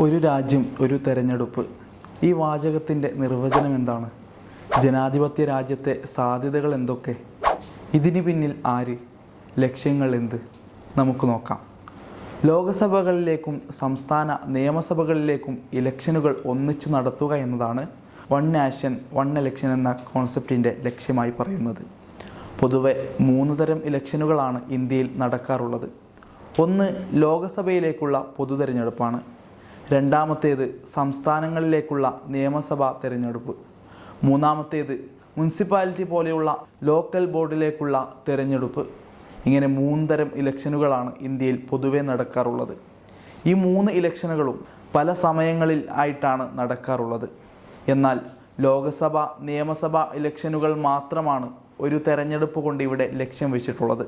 ഒരു രാജ്യം ഒരു തെരഞ്ഞെടുപ്പ്. ഈ വാചകത്തിന്റെ നിർവചനം എന്താണ്? ജനാധിപത്യ രാജ്യത്തെ സാധ്യതകൾ എന്തൊക്കെ? ഇതിന് പിന്നിൽ ആര്? ലക്ഷ്യങ്ങൾ എന്ത്? നമുക്ക് നോക്കാം. ലോകസഭകളിലേക്കും സംസ്ഥാന നിയമസഭകളിലേക്കും ഇലക്ഷനുകൾ ഒന്നിച്ചു നടത്തുക എന്നതാണ് വൺ നാഷൻ വൺ ഇലക്ഷൻ എന്ന കോൺസെപ്റ്റിന്റെ ലക്ഷ്യമായി പറയുന്നത്. പൊതുവെ മൂന്ന് തരം ഇലക്ഷനുകളാണ് ഇന്ത്യയിൽ നടക്കാറുള്ളത്. ഒന്ന് ലോകസഭയിലേക്കുള്ള പൊതു തിരഞ്ഞെടുപ്പാണ് രണ്ടാമത്തേത് സംസ്ഥാനങ്ങളിലേക്കുള്ള നിയമസഭാ തിരഞ്ഞെടുപ്പ്. മൂന്നാമത്തേത് മുനിസിപ്പാലിറ്റി പോലെയുള്ള ലോക്കൽ ബോർഡിലേക്കുള്ള തിരഞ്ഞെടുപ്പ്. ഇങ്ങനെ മൂന്ന് തരം ഇലക്ഷനുകളാണ് ഇന്ത്യയിൽ പൊതുവെ നടക്കാറുള്ളത്. ഈ മൂന്ന് ഇലക്ഷനുകളും പല സമയങ്ങളിൽ ആയിട്ടാണ് നടക്കാറുള്ളത്. എന്നാൽ ലോകസഭ നിയമസഭ ഇലക്ഷനുകൾ മാത്രമാണ് ഒരു തെരഞ്ഞെടുപ്പ് കൊണ്ട് ഇവിടെ ലക്ഷ്യം വെച്ചിട്ടുള്ളത്.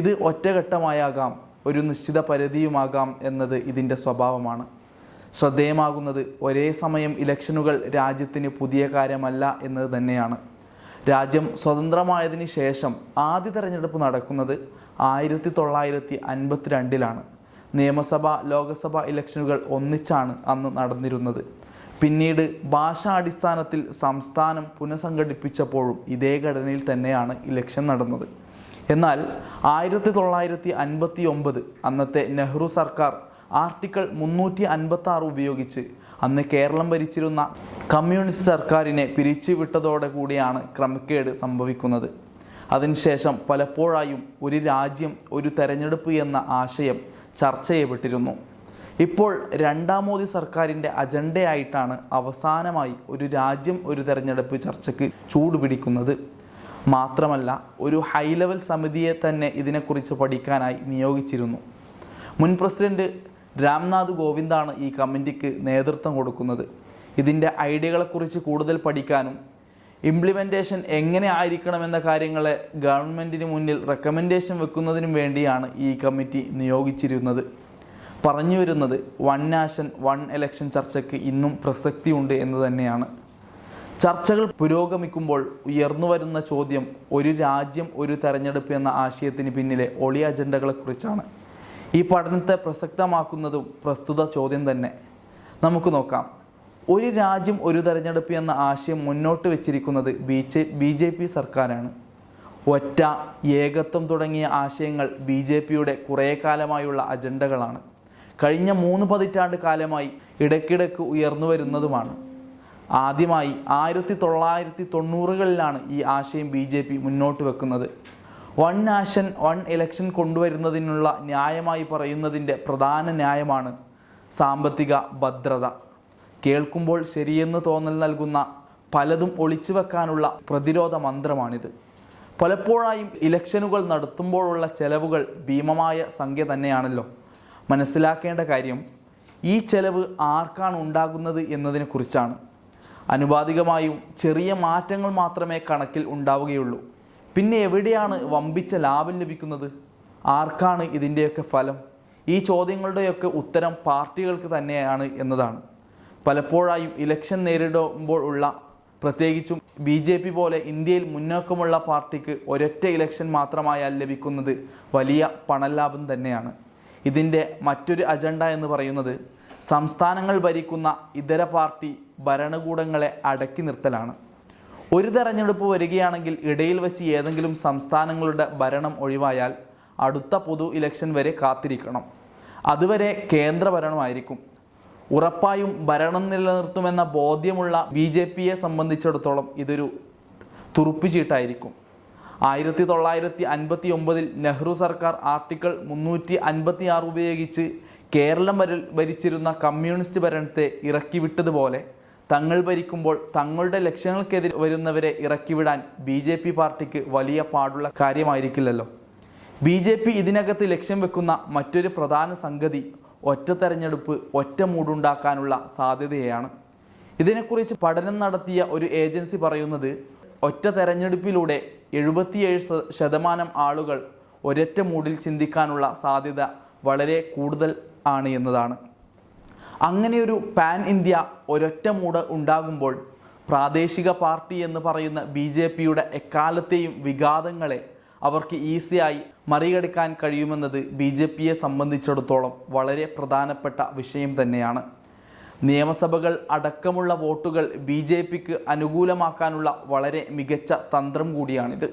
ഇത് ഒറ്റഘട്ടമായാകാം ഒരു നിശ്ചിത പരിധിയുമാകാം എന്നത് ഇതിന്റെ സ്വഭാവമാണ്. ശ്രദ്ധേയമാകുന്നത് ഒരേ സമയം ഇലക്ഷനുകൾ രാജ്യത്തിന് പുതിയ കാര്യമല്ല എന്നത് തന്നെയാണ്. രാജ്യം സ്വതന്ത്രമായതിനു ശേഷം ആദ്യ തെരഞ്ഞെടുപ്പ് നടക്കുന്നത് ആയിരത്തി തൊള്ളായിരത്തി അൻപത്തിരണ്ടിലാണ് നിയമസഭ ലോകസഭ ഇലക്ഷനുകൾ ഒന്നിച്ചാണ് അന്ന് നടന്നിരുന്നത്. പിന്നീട് ഭാഷാടിസ്ഥാനത്തിൽ സംസ്ഥാനം പുനഃസംഘടിപ്പിച്ചപ്പോഴും ഇതേ ഘടനയിൽ തന്നെയാണ് ഇലക്ഷൻ നടന്നത്. എന്നാൽ ആയിരത്തി തൊള്ളായിരത്തി അൻപത്തി ഒമ്പത് അന്നത്തെ നെഹ്റു സർക്കാർ ആർട്ടിക്കിൾ മുന്നൂറ്റി അൻപത്തി ആറ് ഉപയോഗിച്ച് അന്ന് കേരളം ഭരിച്ചിരുന്ന കമ്മ്യൂണിസ്റ്റ് സർക്കാരിനെ പിരിച്ചുവിട്ടതോടെ കൂടിയാണ് ക്രമക്കേട് സംഭവിക്കുന്നത്. അതിനുശേഷം പലപ്പോഴായും ഒരു രാജ്യം ഒരു തെരഞ്ഞെടുപ്പ് എന്ന ആശയം ചർച്ച ചെയ്യപ്പെട്ടിരുന്നു ഇപ്പോൾ രണ്ടാം മോദി സർക്കാരിന്റെ അജണ്ടയായിട്ടാണ് അവസാനമായി ഒരു രാജ്യം ഒരു തെരഞ്ഞെടുപ്പ് ചർച്ചയ്ക്ക് ചൂടുപിടിക്കുന്നത്. മാത്രമല്ല ഒരു ഹൈ ലെവൽ സമിതിയെ തന്നെ ഇതിനെക്കുറിച്ച് പഠിക്കാനായി നിയോഗിച്ചിരുന്നു. മുൻ പ്രസിഡന്റ് രാംനാഥ് ഗോവിന്ദാണ് ഈ കമ്മിറ്റിക്ക് നേതൃത്വം കൊടുക്കുന്നത്. ഇതിന്റെ ഐഡിയകളെക്കുറിച്ച് കൂടുതൽ പഠിക്കാനും ഇംപ്ലിമെന്റേഷൻ എങ്ങനെ ആയിരിക്കണമെന്ന കാര്യങ്ങളെ ഗവൺമെന്റിന് മുന്നിൽ റെക്കമെൻഡേഷൻ വെക്കുന്നതിനും വേണ്ടിയാണ് ഈ കമ്മിറ്റി നിയോഗിച്ചിരുന്നത്. പറഞ്ഞു വരുന്നത് വൺ നാഷൻ വൺ ഇലക്ഷൻ ചർച്ചയ്ക്ക് ഇന്നും പ്രസക്തിയുണ്ട് എന്ന് തന്നെയാണ്. ചർച്ചകൾ പുരോഗമിക്കുമ്പോൾ ഉയർന്നു വരുന്ന ചോദ്യം ഒരു രാജ്യം ഒരു തെരഞ്ഞെടുപ്പ് എന്ന ആശയത്തിന് പിന്നിലെ ഒളി അജണ്ടകളെക്കുറിച്ചാണ്. ഈ പഠനത്തെ പ്രസക്തമാക്കുന്നതും പ്രസ്തുത ചോദ്യം തന്നെ. നമുക്ക് നോക്കാം. ഒരു രാജ്യം ഒരു തെരഞ്ഞെടുപ്പ് എന്ന ആശയം മുന്നോട്ട് വെച്ചിരിക്കുന്നത് B J B J P സർക്കാരാണ്. ഒറ്റ ഏകത്വം തുടങ്ങിയ ആശയങ്ങൾ ബി ജെ പിയുടെ കുറേ കാലമായുള്ള അജണ്ടകളാണ്. കഴിഞ്ഞ മൂന്ന് പതിറ്റാണ്ട് കാലമായി ഇടയ്ക്കിടയ്ക്ക് ഉയർന്നു വരുന്നതുമാണ്. ആദ്യമായി ആയിരത്തി തൊള്ളായിരത്തി തൊണ്ണൂറുകളിലാണ് ഈ ആശയം ബി ജെ പി മുന്നോട്ട് വെക്കുന്നത്. വൺ നാഷൻ വൺ ഇലക്ഷൻ കൊണ്ടുവരുന്നതിനുള്ള ന്യായമായി പറയുന്നതിന്റെ പ്രധാന ന്യായമാണ് സാമ്പത്തിക ഭദ്രത. കേൾക്കുമ്പോൾ ശരിയെന്ന് തോന്നൽ നൽകുന്ന പലതും ഒളിച്ചു വെക്കാനുള്ള പ്രതിരോധ മന്ത്രമാണിത്. പലപ്പോഴായും ഇലക്ഷനുകൾ നടത്തുമ്പോഴുള്ള ചെലവുകൾ ഭീമമായ സംഖ്യ തന്നെയാണല്ലോ. മനസ്സിലാക്കേണ്ട കാര്യം ഈ ചെലവ് ആർക്കാണ് ഉണ്ടാകുന്നത് എന്നതിനെക്കുറിച്ചാണ് അനുപാതികമായും ചെറിയ മാറ്റങ്ങൾ മാത്രമേ കണക്കിൽ ഉണ്ടാവുകയുള്ളൂ. പിന്നെ എവിടെയാണ് വമ്പിച്ച ലാഭം ലഭിക്കുന്നത്? ആർക്കാണ് ഇതിന്റെയൊക്കെ ഫലം? ഈ ചോദ്യങ്ങളുടെയൊക്കെ ഉത്തരം പാർട്ടികൾക്ക് തന്നെയാണ് എന്നതാണ്. പലപ്പോഴായും ഇലക്ഷൻ നേരിടുമ്പോൾ ഉള്ള പ്രത്യേകിച്ചും ബി ജെ പി പോലെ ഇന്ത്യയിൽ മുന്നോക്കമുള്ള പാർട്ടിക്ക് ഒരൊറ്റ ഇലക്ഷൻ മാത്രമായാൽ ലഭിക്കുന്നത് വലിയ പണലാഭം തന്നെയാണ്. ഇതിന്റെ മറ്റൊരു അജണ്ട എന്ന് പറയുന്നത് സംസ്ഥാനങ്ങൾ ഭരിക്കുന്ന ഇതര പാർട്ടി ഭരണകൂടങ്ങളെ അടക്കി നിർത്തലാണ്. ഒരു തെരഞ്ഞെടുപ്പ് വരികയാണെങ്കിൽ ഇടയിൽ വെച്ച് ഏതെങ്കിലും സംസ്ഥാനങ്ങളുടെ ഭരണം ഒഴിവായാൽ അടുത്ത പൊതു ഇലക്ഷൻ വരെ കാത്തിരിക്കണം. അതുവരെ കേന്ദ്ര ഭരണമായിരിക്കും. ഉറപ്പായും ഭരണം നിലനിർത്തുമെന്ന ബോധ്യമുള്ള ബി ജെ പിയെ സംബന്ധിച്ചിടത്തോളം ഇതൊരു തുറുപ്പുചീട്ടായിരിക്കും. ആയിരത്തി തൊള്ളായിരത്തി അൻപത്തി ഒമ്പതിൽ നെഹ്റു സർക്കാർ ആർട്ടിക്കിൾ മുന്നൂറ്റി അൻപത്തി ആറ് ഉപയോഗിച്ച് കേരളം ഭര- ഭരിച്ചിരുന്ന കമ്മ്യൂണിസ്റ്റ് ഭരണത്തെ ഇറക്കിവിട്ടതുപോലെ തങ്ങൾ ഭരിക്കുമ്പോൾ തങ്ങളുടെ ലക്ഷ്യങ്ങൾക്കെതിരെ വരുന്നവരെ ഇറക്കിവിടാൻ ബി ജെ പി പാർട്ടിക്ക് വലിയ പാടുള്ള കാര്യമായിരിക്കില്ലല്ലോ. ബി ജെ പി ഇതിനകത്ത് ലക്ഷ്യം വെക്കുന്ന മറ്റൊരു പ്രധാന സംഗതി ഒറ്റ തെരഞ്ഞെടുപ്പ് ഒറ്റ മൂടുണ്ടാക്കാനുള്ള സാധ്യതയാണ്. ഇതിനെക്കുറിച്ച് പഠനം നടത്തിയ ഒരു ഏജൻസി പറയുന്നത് ഒറ്റ തെരഞ്ഞെടുപ്പിലൂടെ എഴുപത്തിയേഴ് ശതമാനം ആളുകൾ ഒരൊറ്റ മൂടിൽ ചിന്തിക്കാനുള്ള സാധ്യത വളരെ കൂടുതൽ ആണ് എന്നതാണ്. അങ്ങനെയൊരു പാൻ ഇന്ത്യ ഒരൊറ്റ മൂട് ഉണ്ടാകുമ്പോൾ പ്രാദേശിക പാർട്ടി എന്ന് പറയുന്ന ബി ജെ പിയുടെ എക്കാലത്തെയും വിഘാതങ്ങളെ അവർക്ക് ഈസിയായി മറികടക്കാൻ കഴിയുമെന്നത് ബി ജെ പിയെ സംബന്ധിച്ചിടത്തോളം വളരെ പ്രധാനപ്പെട്ട വിഷയം തന്നെയാണ്. നിയമസഭകൾ അടക്കമുള്ള വോട്ടുകൾ ബി ജെ പിക്ക് അനുകൂലമാക്കാനുള്ള വളരെ മികച്ച തന്ത്രം കൂടിയാണിത്.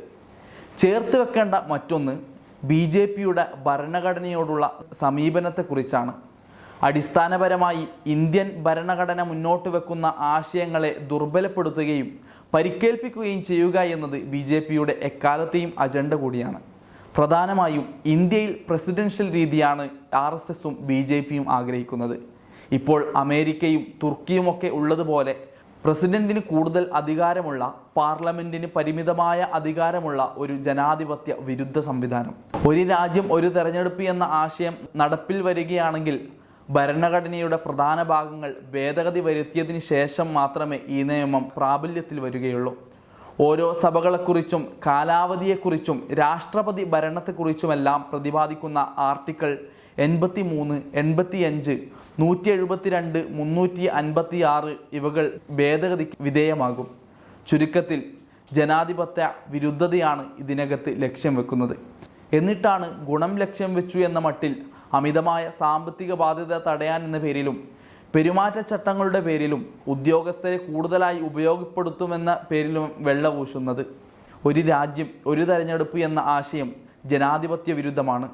ചേർത്ത് വെക്കേണ്ട മറ്റൊന്ന് ബി ജെ പിയുടെ ഭരണഘടനയോടുള്ള സമീപനത്തെക്കുറിച്ചാണ്. അടിസ്ഥാനപരമായി ഇന്ത്യൻ ഭരണഘടന മുന്നോട്ട് വെക്കുന്ന ആശയങ്ങളെ ദുർബലപ്പെടുത്തുകയും പരിക്കേൽപ്പിക്കുകയും ചെയ്യുക എന്നത് ബി ജെ പിയുടെ എക്കാലത്തെയും അജണ്ട കൂടിയാണ്. പ്രധാനമായും ഇന്ത്യയിൽ പ്രസിഡൻഷ്യൽ രീതിയാണ് ആർ എസ് എസും ബി ജെ പിയും ആഗ്രഹിക്കുന്നത്. ഇപ്പോൾ അമേരിക്കയും തുർക്കിയുമൊക്കെ ഉള്ളതുപോലെ പ്രസിഡന്റിന് കൂടുതൽ അധികാരമുള്ള പാർലമെന്റിന് പരിമിതമായ അധികാരമുള്ള ഒരു ജനാധിപത്യ വിരുദ്ധ സംവിധാനം. ഒരു രാജ്യം ഒരു തെരഞ്ഞെടുപ്പ് എന്ന ആശയം നടപ്പിൽ വരികയാണെങ്കിൽ ഭരണഘടനയുടെ പ്രധാന ഭാഗങ്ങൾ ഭേദഗതി വരുത്തിയതിന് ശേഷം മാത്രമേ ഈ നിയമം പ്രാബല്യത്തിൽ വരികയുള്ളൂ. ഓരോ സഭകളെക്കുറിച്ചും കാലാവധിയെക്കുറിച്ചും രാഷ്ട്രപതി ഭരണത്തെക്കുറിച്ചുമെല്ലാം പ്രതിപാദിക്കുന്ന ആർട്ടിക്കിൾ എൺപത്തി മൂന്ന് എൺപത്തി അഞ്ച് നൂറ്റി എഴുപത്തിരണ്ട് മുന്നൂറ്റി അൻപത്തി ആറ് ഇവകൾ ഭേദഗതിക്ക് വിധേയമാകും. ചുരുക്കത്തിൽ ജനാധിപത്യ വിരുദ്ധതയാണ് ഇതിനകത്ത് ലക്ഷ്യം വെക്കുന്നത്. എന്നിട്ടാണ് ഗുണം ലക്ഷ്യം വെച്ചു എന്ന മട്ടിൽ അമിതമായ സാമ്പത്തിക ബാധ്യത തടയാൻ എന്ന പേരിലും പെരുമാറ്റച്ചട്ടങ്ങളുടെ പേരിലും ഉദ്യോഗസ്ഥരെ കൂടുതലായി ഉപയോഗപ്പെടുത്തുമെന്ന പേരിലും വെള്ളപൂശുന്നത് ഒരു രാജ്യം ഒരു തെരഞ്ഞെടുപ്പ് എന്ന ആശയം ജനാധിപത്യ വിരുദ്ധമാണ്.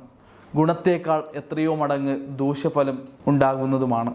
ഗുണത്തേക്കാൾ എത്രയോ മടങ്ങ് ദൂഷ്യഫലം ഉണ്ടാകുന്നതുമാണ്.